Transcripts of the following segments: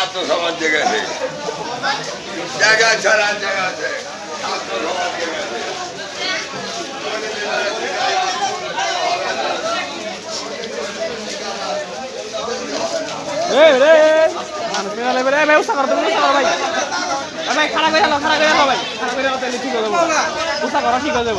ছাত্র সমাজ জেগেছে জায়গা ছাড়া জায়গা আছে। ছাত্র সমাজ জেগেছে ঠিক হয়ে যাব। উসা করা, ঠিক হয়ে যাব।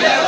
네.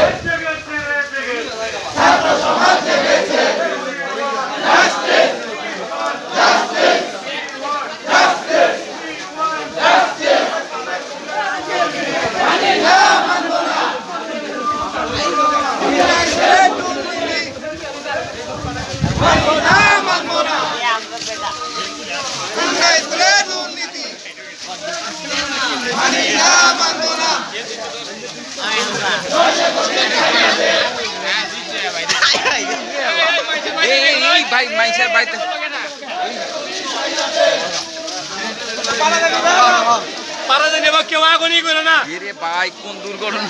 ভাই মাইসের বাড়িতে পারা জানি এবার কেউ আগুনই করে না। রে ভাই কোন দুর্ঘটনা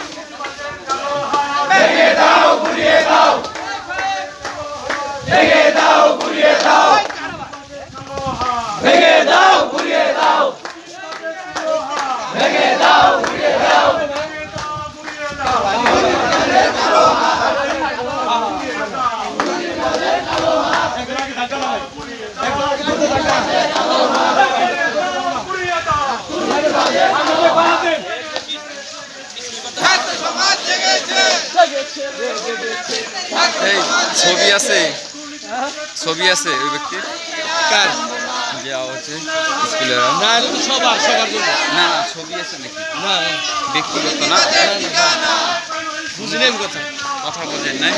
এই ছবি আছে? ছবি আছে ওই ব্যক্তির? কার? দেওয়া হচ্ছে স্কুলের না সবার সবার জন্য। না ছবি আছে নাকি? না। ব্যক্তিগত না? বুঝলেন কথা। কথা বলছেন নাই।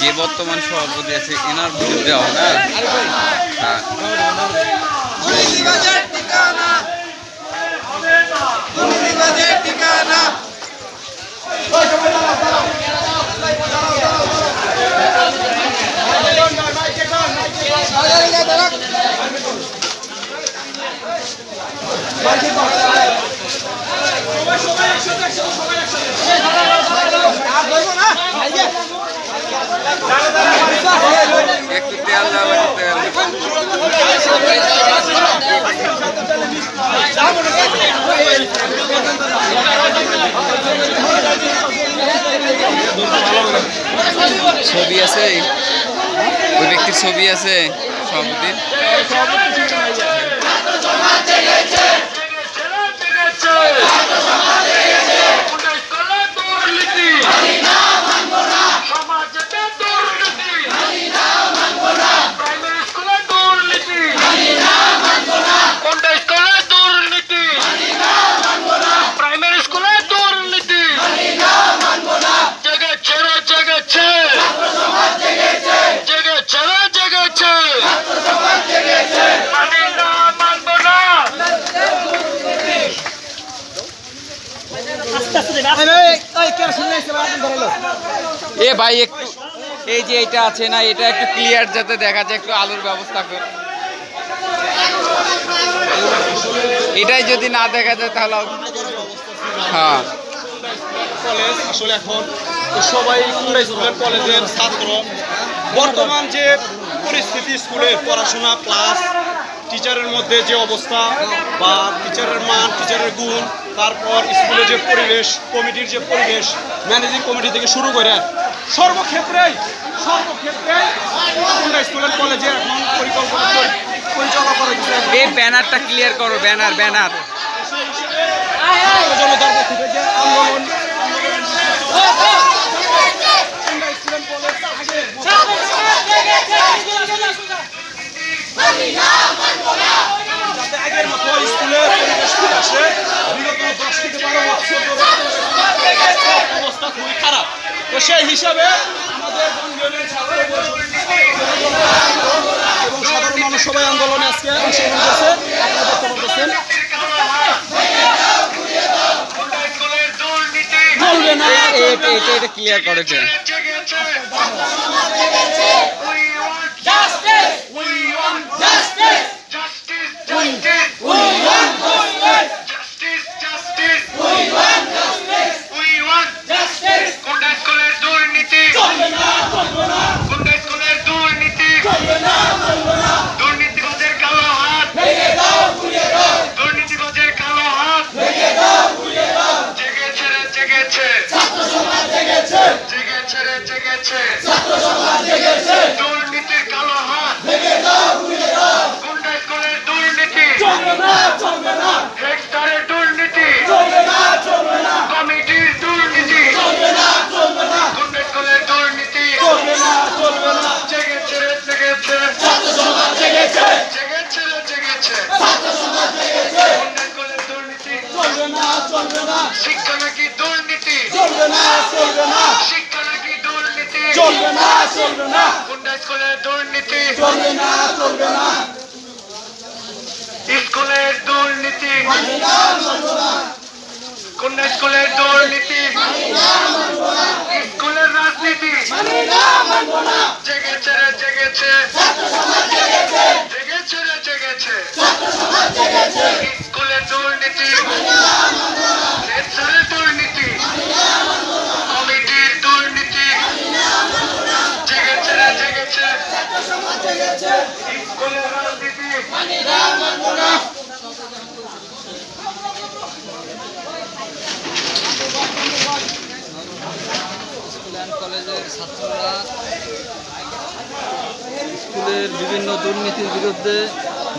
যে বর্তমান সভাপতি আছে এনার বিরুদ্ধে দেওয়া না হ্যাঁ। একটু তেল ছবি আছে? ওই ব্যক্তির ছবি আছে? জেগেছে। জেগেছে উন্নয়ন করে দুর্নীতি সমাজেতে দুর্নীতি প্রাইমারি স্কুলে দুর্নীতি কোনটা স্কুলে দুর্নীতি প্রাইমারি স্কুলে দুর্নীতি জেগেছে রে জেগেছে জেগেছে রে জেগেছে মানি না মানব না এ ভাই, একটু এই যে এটা আছে না, এটা একটু ক্লিয়ার যাতে দেখা যায়, একটু আলোর ব্যবস্থা কর। এটাই যদি না দেখা যায় তাহলে হ্যাঁ। কলেজ আসলে এখন সবাই কলেজের ছাত্র। বর্তমান যে পরিস্থিতি স্কুলের পড়াশোনা ক্লাস টিচারের মধ্যে যে অবস্থা বা টিচারের মান টিচারের গুণ তারপর স্কুলের যে পরিবেশ কমিটির যে পরিবেশ ম্যানেজিং কমিটি থেকে শুরু করে সর্বক্ষেত্রেই সর্বক্ষেত্রেই স্কুলের কলেজে এখন পরিকল্পনা পরিচালনা করা হচ্ছে এই ব্যানারটা ক্লিয়ার করো ব্যানার ব্যানার জনতার পক্ষ থেকে আন্দোলন যাতে আগের মতো স্কুলে পরিবেশ ফিরে আসে বিগত দশ থেকে বারো বছর অবস্থা খুবই খারাপ। তো সেই হিসাবে আমাদের এবং সাধারণ মানুষ সবাই আন্দোলনে আজকে অংশগ্রহণ করছে। আপনারা দেখতে পাচ্ছেন চলবে না এটা এটা এটা ক্লিয়ার করেছে। জেগেছে We want Justice! justice, জেগেছে জেগেছে জেগেছে ছাত্র সমাজ জেগেছে দুর্নীতি শিক্ষা নাকি দুর্নীতি শিক্ষা নাকি দুর্নীতি দুর্নীতি স্কুলের দুর্নীতি কোন স্কুলের দুর্নীতি স্কুলের রাজনীতি জেগেছে জেগেছে স্কুলের দুর্নীতি লেকচারের দুর্নীতি, কমিটির দুর্নীতি, জেগেছে জেগেছে। রাজনীতি কলেজের ছাত্ররা স্কুলের বিভিন্ন দুর্নীতির বিরুদ্ধে